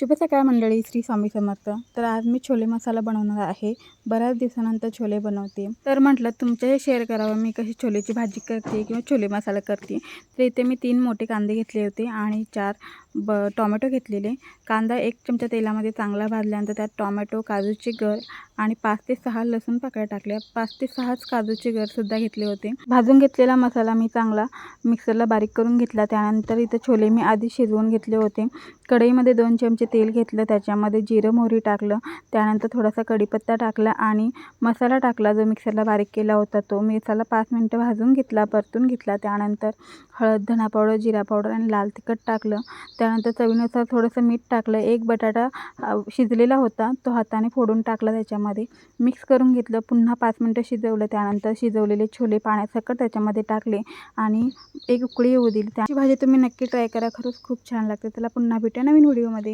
शुभ सकाळ मंडळी श्री स्वामी समर्थ. तर आज मी छोले मसाला बनवणार आहे. बऱ्याच दिवसानंतर छोले बनवते. तर म्हटलं तुमच्याही शेअर करावं. मी कशी छोलेची भाजी करते किंवा छोले मसाला करते. तर इथे मी तीन मोठे कांदे घेतले होते आणि चार ब टॉमॅटो घेतलेले. कांदा एक चमचा तेलामध्ये चांगला भाजल्यानंतर त्यात टॉमॅटो काजूची गर आणि पाच ते सहा लसूण पाकळ्या टाकल्या. पाच ते सहाच काजूचे गरसुद्धा घेतले होते. भाजून घेतलेला मसाला मी चांगला मिक्सरला बारीक करून घेतला. त्यानंतर इथे छोले मी आधी शिजवून घेतले होते. कढईमध्ये दोन चमचे तेल घेतलं. त्याच्यामध्ये जिरं मोहरी टाकलं. त्यानंतर थोडासा कढीपत्ता टाकला आणि मसाला टाकला जो मिक्सरला बारीक केला होता. तो मसाला पाच मिनटं भाजून घेतला परतून घेतला. त्यानंतर हळद धणा पावडर जिरा पावडर आणि लाल तिखट टाकलं. त्यानंतर चवीनुसार थोडंसं मीठ टाकलं. एक बटाटा शिजलेला होता. तो हाताने फोडून टाकला त्याच्यामध्ये. मिक्स करून घेतलं. पुन्हा पाच मिनटं शिजवलं. त्यानंतर शिजवलेले छोले पाण्यासकट त्याच्यामध्ये टाकले. आणि एक उकळी येऊ दिली. त्याची भाजी तुम्ही नक्की ट्राय करा. खरंच खूप छान लागते. त्याला पुन्हा भेटूया नवीन व्हिडिओमध्ये.